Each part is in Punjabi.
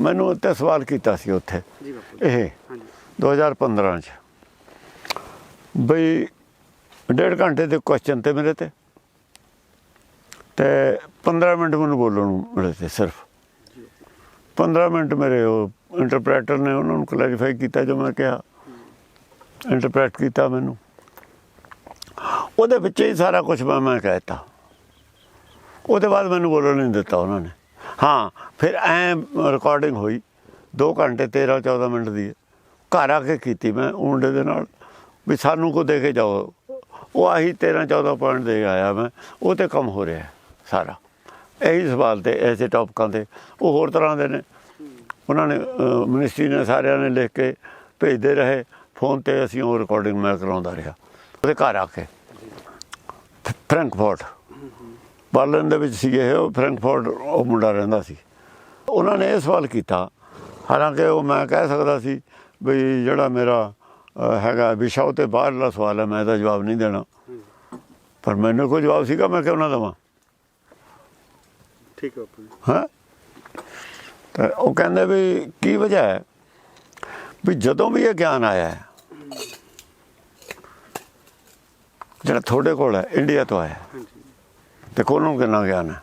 ਮੈਨੂੰ ਉੱਤੇ ਸਵਾਲ ਕੀਤਾ ਸੀ ਉੱਥੇ। ਜੀ ਬਾਪੂ ਜੀ। ਇਹ ਹਾਂਜੀ। 2015 ਚ। ਬਈ ਡੇਢ ਘੰਟੇ ਦੇ ਕੁਐਸਚਨ ਤੇ ਮੇਰੇ ਤੇ। ਤੇ 15 ਮਿੰਟ ਮੈਨੂੰ ਬੋਲਣ ਨੂੰ ਮਿਲੇ ਤੇ ਸਿਰਫ। 15 ਮਿੰਟ ਮੇਰੇ ਉਹ ਇੰਟਰਪ੍ਰੈਟਰ ਨੇ ਉਹਨਾਂ ਨੂੰ ਕਲੈਰੀਫਾਈ ਕੀਤਾ ਜੋ ਮੈਂ ਕਿਹਾ। ਇੰਟਰਪ੍ਰੈਟ ਕੀਤਾ ਮੈਨੂੰ। ਉਹਦੇ ਵਿੱਚ ਹੀ ਸਾਰਾ ਕੁਝ ਮੈਂ ਮੈਂ ਕਹਿਤਾ ਉਹਦੇ ਬਾਅਦ ਮੈਨੂੰ ਬੋਲਣ ਨਹੀਂ ਦਿੱਤਾ ਉਹਨਾਂ ਨੇ। ਹਾਂ ਫਿਰ ਐ ਰਿਕਾਰਡਿੰਗ ਹੋਈ। 2 ਘੰਟੇ 13 14 ਮਿੰਟ ਦੀ। ਘਰ ਆ ਕੇ ਕੀਤੀ ਮੈਂ ਮੁੰਡੇ ਦੇ ਨਾਲ ਵੀ ਸਾਨੂੰ ਕੋ ਦੇ ਕੇ ਜਾਓ। ਉਹ ਆਹੀ 13 14 ਪੁਆਇੰਟ ਦੇ ਆਇਆ ਮੈਂ। ਉਹ ਤੇ ਕੰਮ ਹੋ ਰਿਹਾ ਸਾਰਾ। ਇਹੀ ਸਵਾਲ ਤੇ ਐਸੇ ਟੌਪਿਕਾਂ ਤੇ। ਉਹ ਹੋਰ ਤਰ੍ਹਾਂ ਦੇ ਨੇ। ਉਹਨਾਂ ਨੇ ਅਹ, ਮਿਨਿਸਟਰੀ ਨੇ ਸਾਰਿਆਂ ਨੇ ਲਿਖ ਕੇ ਭੇਜਦੇ ਰਹੇ। ਫੋਨ ਤੇ ਅਸੀਂ ਉਹ ਰਿਕਾਰਡਿੰਗ ਮੈਂ ਕਰਾਉਂਦਾ ਰਿਹਾ। ਉਹਦੇ ਘਰ ਆ ਕੇ। ਫ- ਬਰਲਿਨ ਦੇ ਵਿੱਚ ਸੀ ਇਹ ਉਹ ਫਰੈਂਕਫਰਟ ਉਹ ਮੁੰਡਾ ਰਹਿੰਦਾ ਸੀ। ਉਹਨਾਂ ਨੇ ਇਹ ਸਵਾਲ ਕੀਤਾ। ਹਾਲਾਂਕਿ ਉਹ ਮੈਂ ਕਹਿ ਸਕਦਾ ਸੀ ਵੀ ਜਿਹੜਾ ਮੇਰਾ ਹੈਗਾ ਵਿਸ਼ਾ ਉਹ ਤੇ ਬਾਹਰਲਾ ਸਵਾਲ ਹੈ ਮੈਂ ਇਹਦਾ ਜਵਾਬ ਨਹੀਂ ਦੇਣਾ। ਪਰ ਮੈਨੂੰ ਕੋਈ ਜਵਾਬ ਸੀਗਾ ਮੈਂ ਕਿਉਂ ਨਾ ਦੇਵਾਂ। ਠੀਕ ਹੈ ਹਾਂ? ਤਾਂ ਉਹ ਕਹਿੰਦੇ ਵੀ ਕੀ ਵਜ੍ਹਾ ਹੈ? ਵੀ ਜਦੋਂ ਵੀ ਇਹ ਗਿਆਨ ਆਇਆ ਹੈ ਜਿਹੜਾ ਤੁਹਾਡੇ ਕੋਲ ਹੈ ਇੰਡੀਆ ਤੋਂ ਆਇਆ ਹੈ, ਹਾਂਜੀ। ਤੇ ਕੋਲੋਂ ਨੂੰ ਕਿੰਨਾ ਗਿਆਨ ਹੈ।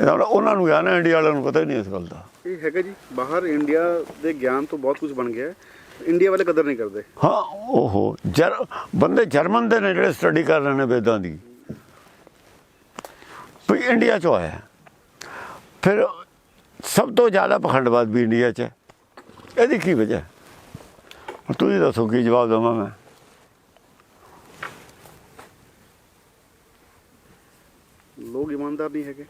ਇਹਦਾ ਮਤਲਬ ਉਹਨਾਂ ਨੂੰ ਗਿਆਨ ਹੈ ਇੰਡੀਆ ਵਾਲਿਆਂ ਨੂੰ ਪਤਾ ਹੀ ਨਹੀਂ ਇਸ ਗੱਲ ਦਾ। ਇਹ ਹੈਗਾ ਜੀ ਬਾਹਰ ਇੰਡੀਆ ਦੇ ਗਿਆਨ ਤੋਂ ਬਹੁਤ ਕੁਝ ਬਣ ਗਿਆ ਹੈ। ਇੰਡੀਆ ਵਾਲੇ ਕਦਰ ਨਹੀਂ ਕਰਦੇ। ਹਾਂ ਓਹੋ ਜਰ ਬੰਦੇ ਜਰਮਨ ਦੇ ਨੇ ਜਿਹੜੇ ਸਟੱਡੀ ਕਰ ਰਹੇ ਨੇ ਵੇਦਾਂ ਦੀ। ਵੀ ਇੰਡੀਆ ਚੋਂ ਆਇਆ। ਫਿਰ ਸਭ ਤੋਂ ਜ਼ਿਆਦਾ ਪਖੰਡਵਾਦ ਵੀ ਇੰਡੀਆ 'ਚ ਹੈ। ਇਹਦੀ ਕੀ ਵਜ੍ਹਾ ਤੁਸੀਂ ਦੱਸੋ ਕੀ ਜਵਾਬ ਦੇਵਾਂ ਮੈਂ? ਲੋਕ ਇਮਾਨਦਾਰ ਨਹੀਂ ਹੈਗੇ।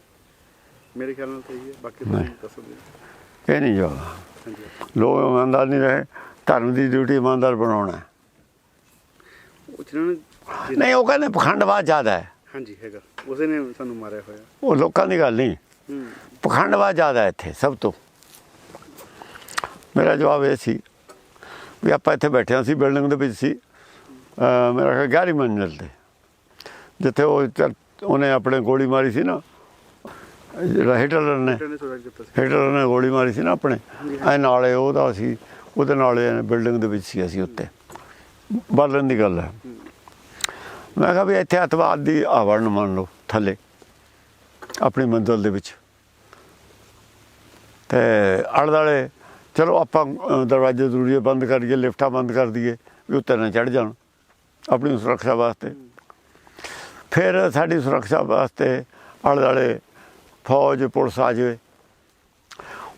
ਮੇਰੇ ਖਿਆਲ ਨਾਲ ਇਹੀ ਹੈ। ਬਾਕੀ ਤੁਸੀਂ ਦੱਸ। ਇਹ ਨਹੀਂ ਹਾਂਜੀ। ਲੋਕ ਇਮਾਨਦਾਰ ਨਹੀਂ ਰਹੇ। ਧਰਮ ਦੀ ਡਿਊਟੀ ਇਮਾਨਦਾਰ ਬਣਾਉਣਾ। ਉਹ ਜਿਹਨਾਂ ਨਹੀਂ ਉਹ ਕਹਿੰਦੇ ਪਖੰਡਵਾਦ ਜ਼ਿਆਦਾ ਹੈ। ਹਾਂਜੀ ਹੈਗਾ। ਉਸੇ ਨੇ ਸਾਨੂੰ ਮਾਰਿਆ ਹੋਇਆ। ਉਹ ਲੋਕਾਂ ਦੀ ਗੱਲ ਨਹੀਂ। ਹੂੰ। ਪਖੰਡਵਾਦ ਜ਼ਿਆਦਾ ਇੱਥੇ ਸਭ ਤੋਂ। ਮੇਰਾ ਜਵਾਬ ਇਹ ਸੀ ਵੀ ਆਪਾਂ ਇੱਥੇ ਬੈਠੇ ਸੀ ਬਿਲਡਿੰਗ ਦੇ ਵਿੱਚ ਸੀ। ਮੇਰਾ ਖਿਆਲ 11ਵੀਂ ਮੰਜ਼ਿਲ ਤੇ। ਜਿੱਥੇ ਉਹ ਉਹਨੇ ਆਪਣੇ ਗੋਲੀ ਮਾਰੀ ਸੀ ਨਾ ਜਿਹੜਾ ਹਿਟਲਰ ਨੇ ਹਿਟਲਰ ਨੇ ਗੋਲੀ ਮਾਰੀ ਸੀ ਨਾ ਆਪਣੇ ਐ ਨਾਲੇ ਉਹਦਾ ਸੀ ਉਹਦੇ ਨਾਲੇ ਬਿਲਡਿੰਗ ਦੇ ਵਿੱਚ ਸੀ ਅਸੀਂ ਉੱਤੇ। ਬਰਲਿਨ ਦੀ ਗੱਲ ਹੈ। ਮੈਂ ਕਿਹਾ ਵੀ ਇੱਥੇ ਅਤਵਾਦ ਦੀ ਆਵਰਨ ਮੰਨ ਲਓ ਥੱਲੇ ਆਪਣੀ ਮੰਜ਼ਲ ਦੇ ਵਿੱਚ। ਤੇ ਦੁਆਲੇ ਚਲੋ ਆਪਾਂ ਦਰਵਾਜ਼ੇ ਦਰੂਰੀਏ ਬੰਦ ਕਰੀਏ ਲਿਫਟਾਂ ਬੰਦ ਕਰ ਦਈਏ ਵੀ ਉੱਤੇ ਨਾ ਚੜ ਜਾਣ ਆਪਣੀ ਸੁਰੱਖਿਆ ਵਾਸਤੇ। ਫਿਰ ਸਾਡੀ ਸੁਰੱਖਿਆ ਵਾਸਤੇ ਆਲੇ ਦੁਆਲੇ ਫੌਜ ਪੁਲਿਸ ਆ ਜਾਵੇ।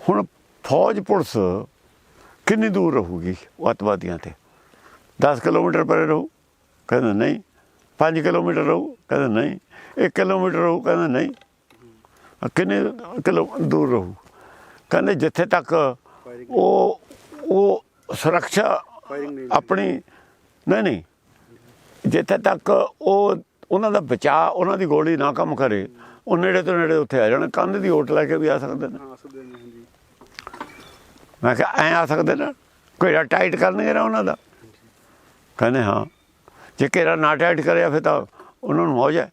ਹੁਣ ਫੌਜ ਪੁਲਿਸ ਕਿੰਨੀ ਦੂਰ ਰਹੂਗੀ ਅੱਤਵਾਦੀਆਂ ਤੇ? 10 ਕਿਲੋਮੀਟਰ ਪਰੇ ਰਹੂ ਕਹਿੰਦੇ ਨਹੀਂ। 5 ਕਿਲੋਮੀਟਰ ਰਹੂ ਕਹਿੰਦੇ ਨਹੀਂ। 1 ਕਿਲੋਮੀਟਰ ਰਹੂ ਕਹਿੰਦੇ ਨਹੀਂ। ਕਿੰਨੇ ਕਿਲੋ ਦੂਰ ਰਹੂ? ਕਹਿੰਦੇ ਜਿੱਥੇ ਤੱਕ ਉਹ ਉਹ ਸੁਰੱਖਿਆ ਆਪਣੀ ਨਹੀਂ ਨਹੀਂ। ਜਿੱਥੇ ਤੱਕ ਉਹ ਉਹਨਾਂ ਦਾ ਬਚਾਅ ਉਹਨਾਂ ਦੀ ਗੋਲੀ ਨਾ ਕੰਮ ਕਰੇ ਉਹ ਨੇੜੇ ਤੋਂ ਨੇੜੇ ਉੱਥੇ ਆ ਜਾਣ ਕੰਧ ਦੀ ਓਟ ਲੈ ਕੇ ਵੀ ਆ ਸਕਦੇ ਨੇ। ਮੈਂ ਕਿਹਾ ਐ ਆ ਸਕਦੇ ਨੇ? ਕੋਈ ਟਾਈਟ ਕਰਨਗੇ ਨਾ ਉਹਨਾਂ ਦਾ? ਕਹਿੰਦੇ ਹਾਂ। ਜੇ ਘੇਰਾ ਨਾ ਟਾਈਟ ਕਰਿਆ ਫਿਰ ਤਾਂ ਉਹਨਾਂ ਨੂੰ ਮੌਜ ਹੈ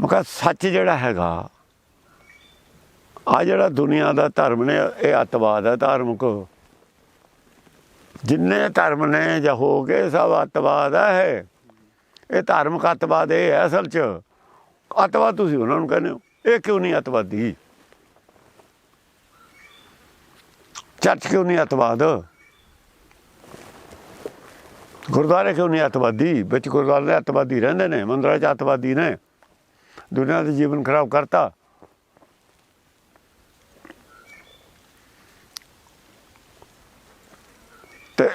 ਮੈਂ ਕਿਹਾ ਸੱਚ ਜਿਹੜਾ ਹੈਗਾ ਆ ਜਿਹੜਾ ਦੁਨੀਆ ਦਾ ਧਰਮ ਨੇ ਇਹ ਅੱਤਵਾਦ ਹੈ ਧਾਰਮਿਕ। ਜਿੰਨੇ ਧਰਮ ਨੇ ਜਾਂ ਹੋ ਗਏ ਸਭ ਅੱਤਵਾਦ ਹੈ ਇਹ ਧਾਰਮਿਕ ਅੱਤਵਾਦ ਇਹ ਹੈ ਅਸਲ 'ਚ। ਅੱਤਵਾਦ ਤੁਸੀਂ ਉਹਨਾਂ ਨੂੰ ਕਹਿੰਦੇ ਹੋ। ਇਹ ਕਿਉਂ ਨਹੀਂ ਅੱਤਵਾਦੀ? ਚਰਚ ਕਿਉਂ ਨਹੀਂ ਅੱਤਵਾਦ? ਗੁਰਦੁਆਰੇ ਕਿਉਂ ਨਹੀਂ ਅੱਤਵਾਦੀ? ਵਿੱਚ ਗੁਰਦੁਆਰੇ ਦੇ ਅੱਤਵਾਦੀ ਰਹਿੰਦੇ ਨੇ, ਮੰਦਰਾਂ 'ਚ ਅੱਤਵਾਦੀ ਨੇ। ਦੁਨੀਆ ਦੇ ਜੀਵਨ ਖਰਾਬ ਕਰਤਾ। ਤੇ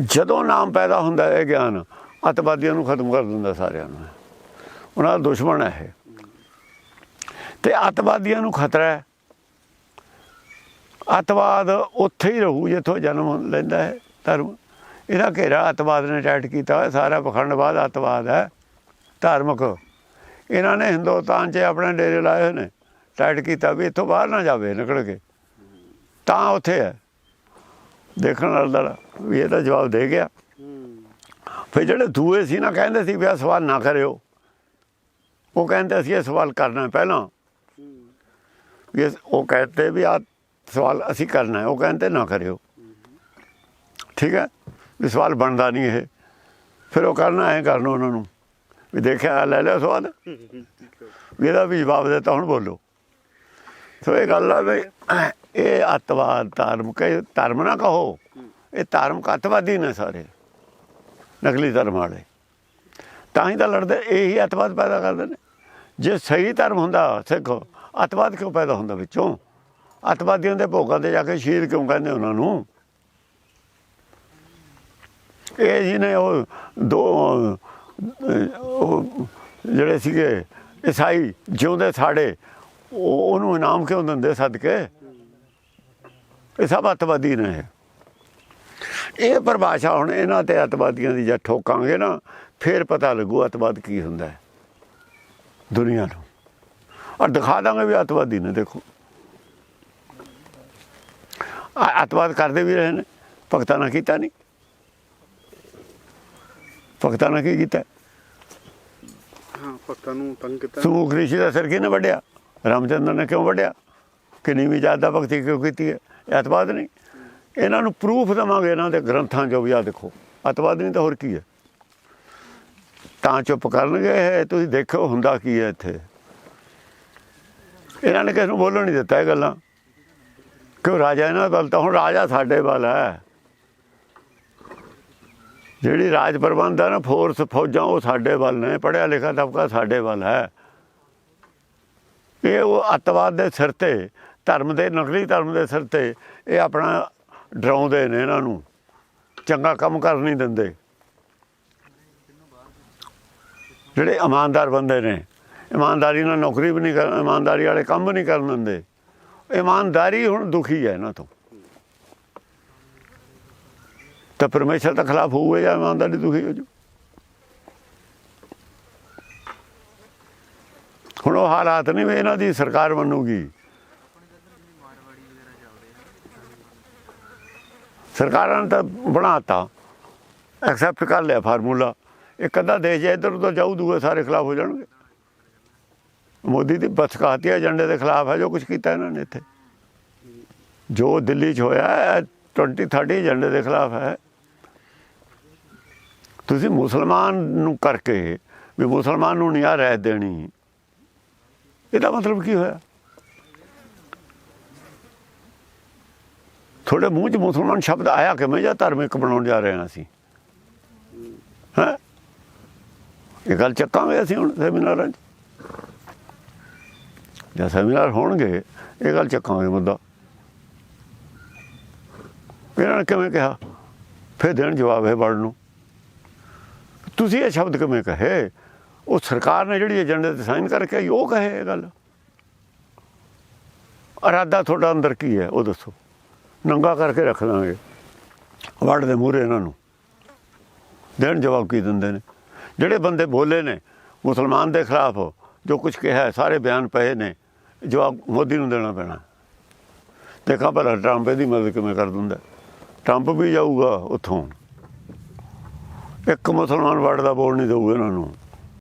ਜਦੋਂ ਨਾਮ ਪੈਦਾ ਹੁੰਦਾ ਹੈ ਇਹ ਗਿਆਨ ਅੱਤਵਾਦੀਆਂ ਨੂੰ ਖਤਮ ਕਰ ਦਿੰਦਾ ਸਾਰਿਆਂ ਨੂੰ। ਉਹਨਾਂ ਦਾ ਦੁਸ਼ਮਣ ਹੈ ਇਹ। ਤੇ ਅੱਤਵਾਦੀਆਂ ਨੂੰ ਖਤਰਾ ਹੈ। ਅੱਤਵਾਦ ਉੱਥੇ ਹੀ ਰਹੂ ਜਿੱਥੋਂ ਜਨਮ ਲੈਂਦਾ ਹੈ, ਧਰਮ। ਇਹਦਾ ਘੇਰਾ ਅੱਤਵਾਦ ਨੇ ਟੈਟ ਕੀਤਾ ਹੋਇਆ। ਸਾਰਾ ਪਖੰਡਵਾਦ ਅੱਤਵਾਦ ਹੈ, ਧਾਰਮਿਕ। ਇਹਨਾਂ ਨੇ ਹਿੰਦੁਸਤਾਨ 'ਚ ਆਪਣੇ ਡੇਰੇ ਲਾਏ ਹੋਏ ਨੇ। ਟੈਟ ਕੀਤਾ ਵੀ ਇੱਥੋਂ ਬਾਹਰ ਨਾ ਜਾਵੇ, ਨਿਕਲ ਕੇ। ਤਾਂ ਉੱਥੇ ਹੈ। ਦੇਖਣ ਵਾਲਾ ਵੀ ਇਹਦਾ ਜਵਾਬ ਦੇ ਗਿਆ। ਫਿਰ ਜਿਹੜੇ ਦੂਏ ਸੀ ਨਾ, ਕਹਿੰਦੇ ਸੀ ਵੀ ਇਹ ਸਵਾਲ ਨਾ ਕਰਿਓ। ਉਹ ਕਹਿੰਦੇ ਸੀ ਇਹ ਸਵਾਲ ਕਰਨਾ ਪਹਿਲਾਂ। ਵੀ ਇਹ- ਉਹ ਕਹਿੰਦੇ ਵੀ ਆ ਸਵਾਲ ਅਸੀਂ ਕਰਨਾ ਉਹ ਕਹਿੰਦੇ ਨਾ ਕਰਿਓ। ਠੀਕ ਹੈ? ਵੀ ਸਵਾਲ ਬਣਦਾ ਨਹੀਂ ਇਹ। ਫਿਰ ਉਹ ਕਰਨਾ, ਐ ਕਰਨਾ ਉਹਨਾਂ ਨੂੰ। ਵੀ ਦੇਖਿਆ ਲੈ ਲਿਆ ਸਵਾਲ। ਵੀ ਇਹਦਾ ਵੀ ਜਵਾਬ ਦਿੱਤਾ ਹੁਣ ਬੋਲੋ। ਸੋ ਇਹ ਗੱਲ ਆ ਵੀ ਇਹ ਅੱਤਵਾਦ ਧਰਮ ਕਹੇ ਧਰਮ ਨਾ ਕਹੋ। ਇਹ ਧਾਰਮਿਕ ਅੱਤਵਾਦੀ ਨੇ ਸਾਰੇ। ਨਕਲੀ ਧਰਮ ਵਾਲੇ। ਤਾਂ ਹੀ ਤਾਂ ਲੜਦੇ, ਇਹੀ ਅੱਤਵਾਦ ਪੈਦਾ ਕਰਦੇ ਨੇ। ਜੇ ਸਹੀ ਧਰਮ ਹੁੰਦਾ, ਸਿੱਖ, ਅੱਤਵਾਦ ਕਿਉਂ ਪੈਦਾ ਹੁੰਦਾ ਵਿੱਚੋਂ? ਅੱਤਵਾਦੀਆਂ ਦੇ ਭੋਗਾਂ ਤੇ ਜਾ ਕੇ ਸ਼ਹੀਦ ਕਿਉਂ ਕਹਿੰਦੇ ਉਹਨਾਂ ਨੂੰ? ਇਹ ਜੀ ਨੇ ਉਹ ਦੋ, ਉਹ ਜਿਹੜੇ ਸੀਗੇ, ਈਸਾਈ ਜਿਉਂਦੇ ਸਾੜੇ, ਉਹ ਉਹਨੂੰ ਇਨਾਮ ਕਿਉਂ ਦਿੰਦੇ ਸਦਕੇ? ਇਹ ਸਭ ਅੱਤਵਾਦੀ ਨੇ ਇਹ। ਪਰਿਭਾਸ਼ਾ ਹੁਣ ਇਹਨਾਂ ਤੇ ਅੱਤਵਾਦੀਆਂ ਦੀ ਜੇ ਠੋਕਾਂਗੇ ਨਾ ਫਿਰ ਪਤਾ ਲੱਗੂ ਅੱਤਵਾਦ ਕੀ ਹੁੰਦਾ ਹੈ ਦੁਨੀਆ ਨੂੰ। ਔਰ ਦਿਖਾ ਦਾਂਗੇ ਵੀ ਅੱਤਵਾਦੀ ਨੇ ਦੇਖੋ। ਅੱਤਵਾਦ ਕਰਦੇ ਵੀ ਰਹੇ ਨੇ ਭਗਤਾਂ ਨੇ ਕੀਤਾ ਨਹੀਂ। ਭਗਤਾਂ ਨੇ ਕੀ ਕੀਤਾ? ਹਾਂ ਭਗਤਾਂ ਨੂੰ ਤੰਗ ਕੀਤਾ। ਸਮੂਹ ਰਿਸ਼ੀ ਦਾ ਸਿਰ ਕਿਹਨੇ ਵੱਢਿਆ? ਰਾਮਚੰਦਰ ਨੇ ਕਿਉਂ ਵੱਢਿਆ? ਕਿੰਨੀ ਵੀ ਜ਼ਿਆਦਾ ਭਗਤੀ ਕਿਉਂ ਕੀਤੀ ਹੈ? ਅੱਤਵਾਦ ਨਹੀਂ। ਇਹਨਾਂ ਨੂੰ ਪ੍ਰੂਫ ਦਵਾਂਗੇ, ਇਹਨਾਂ ਦੇ ਗ੍ਰੰਥਾਂ 'ਚੋਂ ਵੀ ਆ ਦੇਖੋ। ਅੱਤਵਾਦ ਨਹੀਂ ਤਾਂ ਹੋਰ ਕੀ ਹੈ? ਤਾਂ ਚੁੱਪ ਕਰਨਗੇ, ਇਹ ਤੁਸੀਂ ਦੇਖੋ ਹੁੰਦਾ ਕੀ ਹੈ ਇੱਥੇ। ਇਹਨਾਂ ਨੇ ਕਿਸ ਨੂੰ ਬੋਲਣ ਨਹੀਂ ਦਿੱਤਾ ਇਹ ਗੱਲਾਂ। ਕਿਉਂ ਰਾਜਾ ਇਹਨਾਂ ਵੱਲ ਤਾਂ, ਹੁਣ ਰਾਜਾ ਸਾਡੇ ਵੱਲ ਹੈ। ਜਿਹੜੀ ਰਾਜ ਪ੍ਰਬੰਧ ਹੈ ਨਾ ਫੋਰਸ ਫੌਜਾਂ ਉਹ ਸਾਡੇ ਵੱਲ ਨੇ ਪੜਿਆ ਲਿਖਿਆ ਤਬਕਾ ਸਾਡੇ ਵੱਲ ਹੈ। ਇਹ ਉਹ ਅੱਤਵਾਦ ਦੇ ਸਿਰ ਤੇ, ਧਰਮ ਦੇ, ਨਕਲੀ ਧਰਮ ਦੇ ਸਿਰ ਤੇ, ਇਹ ਆਪਣਾ ਡਰਾਉਂਦੇ ਨੇ ਇਹਨਾਂ ਨੂੰ। ਚੰਗਾ ਕੰਮ ਕਰਨ ਨਹੀਂ ਦਿੰਦੇ। ਜਿਹੜੇ ਇਮਾਨਦਾਰ ਬੰਦੇ ਨੇ, ਇਮਾਨਦਾਰੀ ਨਾਲ ਨੌਕਰੀ ਵੀ ਨਹੀਂ ਕਰਨ, ਇਮਾਨਦਾਰੀ ਵਾਲੇ ਕੰਮ ਵੀ ਨਹੀਂ ਕਰਨ ਦਿੰਦੇ। ਇਮਾਨਦਾਰੀ ਹੁਣ ਦੁਖੀ ਹੈ ਇਹਨਾਂ ਤੋਂ। ਤਾਂ ਪਰਮੇਸ਼ਰ ਦਾ ਖਿਲਾਫ ਹੋਊਗਾ ਜਾਂ ਇਮਾਨਦਾਰੀ ਦੁਖੀ ਹੋ ਜੂ ਹੁਣ ਉਹ ਹਾਲਾਤ ਨਹੀਂ ਵੀ ਇਹਨਾਂ ਦੀ ਸਰਕਾਰ ਬਣੂਗੀ। ਸਰਕਾਰਾਂ ਨੇ ਤਾਂ ਬਣਾਤਾ। ਐਕਸੈਪਟ ਕਰ ਲਿਆ ਫਾਰਮੂਲਾ ਇੱਕ ਅੱਧਾ ਦੇਸ਼ ਜੇ ਇੱਧਰ ਉੱਧਰ ਜਾਊ, ਦੂਏ ਸਾਰੇ ਖਿਲਾਫ ਹੋ ਜਾਣਗੇ। ਮੋਦੀ ਦੀ ਬਸਕਾਤੀ ਏਜੰਡੇ ਦੇ ਖਿਲਾਫ ਹੈ, ਜੋ ਕੁਝ ਕੀਤਾ ਇਹਨਾਂ ਨੇ ਇੱਥੇ। ਜੋ ਦਿੱਲੀ 'ਚ ਹੋਇਆ ਹੈ 20 30 ਏਜੰਡੇ ਦੇ ਖਿਲਾਫ ਹੈ। ਤੁਸੀਂ ਮੁਸਲਮਾਨ ਨੂੰ ਕਰਕੇ ਵੀ ਮੁਸਲਮਾਨ ਨੂੰ ਨਹੀਂ ਆ ਰਹਿ ਦੇਣੀ। ਇਹਦਾ ਮਤਲਬ ਕੀ ਹੋਇਆ? ਤੁਹਾਡੇ ਮੂੰਹ 'ਚ ਮੁਸਲਮਾਨ ਸ਼ਬਦ ਆਇਆ ਕਿਵੇਂ ਜਾਂ ਧਾਰਮਿਕ ਬਣਾਉਣ ਜਾ ਰਹੇ ਹਾਂ ਅਸੀਂ? ਹੈ? ਇਹ ਗੱਲ ਚੱਕਾਂਗੇ ਅਸੀਂ ਹੁਣ ਸੈਮੀਨਾਰਾਂ 'ਚ? ਜਾਂ ਸੈਮੀਨਾਰ ਹੋਣਗੇ, ਇਹ ਗੱਲ ਚੱਕਾਂਗੇ ਮੁੱਦਾ। ਇਹਨਾਂ ਨੇ ਕਿਵੇਂ ਕਿਹਾ? ਫਿਰ ਦੇਣ ਜਵਾਬ ਹੈ ਵੜ ਨੂੰ। ਤੁਸੀਂ ਇਹ ਸ਼ਬਦ ਕਿਵੇਂ ਕਹੇ? ਉਹ ਸਰਕਾਰ ਨੇ ਜਿਹੜੀ ਏਜੰਡੇ ਤੇ ਸਾਈਨ ਕਰਕੇ ਆਈ, ਉਹ ਕਹੇ ਇਹ ਗੱਲ? ਇਰਾਦਾ ਤੁਹਾਡਾ ਅੰਦਰ ਕੀ ਹੈ? ਉਹ ਦੱਸੋ। ਨੰਗਾ ਕਰਕੇ ਰੱਖ ਦਾਂਗੇ। ਵੜ ਦੇ ਮੂਹਰੇ ਇਹਨਾਂ ਨੂੰ। ਦੇਣ ਜਵਾਬ ਕੀ ਦਿੰਦੇ ਨੇ? ਜਿਹੜੇ ਬੰਦੇ ਬੋਲੇ ਨੇ, ਮੁਸਲਮਾਨ ਦੇ ਖਿਲਾਫ ਜੋ ਕੁਝ ਕਿਹਾ ਸਾਰੇ ਬਿਆਨ ਪਏ ਨੇ, ਜਵਾਬ ਮੋਦੀ ਨੂੰ ਦੇਣਾ ਪੈਣਾ। ਦੇਖਾਂ ਭਲਾ ਟਰੰਪ ਇਹਦੀ ਮਦਦ ਕਿਵੇਂ ਕਰ ਦਿੰਦਾ ਟਰੰਪ ਵੀ ਜਾਊਗਾ ਉੱਥੋਂ। ਇੱਕ ਮੁਸਲਮਾਨ ਵੜ ਦਾ ਬੋਲ ਨਹੀਂ ਦਊਗਾ ਇਹਨਾਂ ਨੂੰ।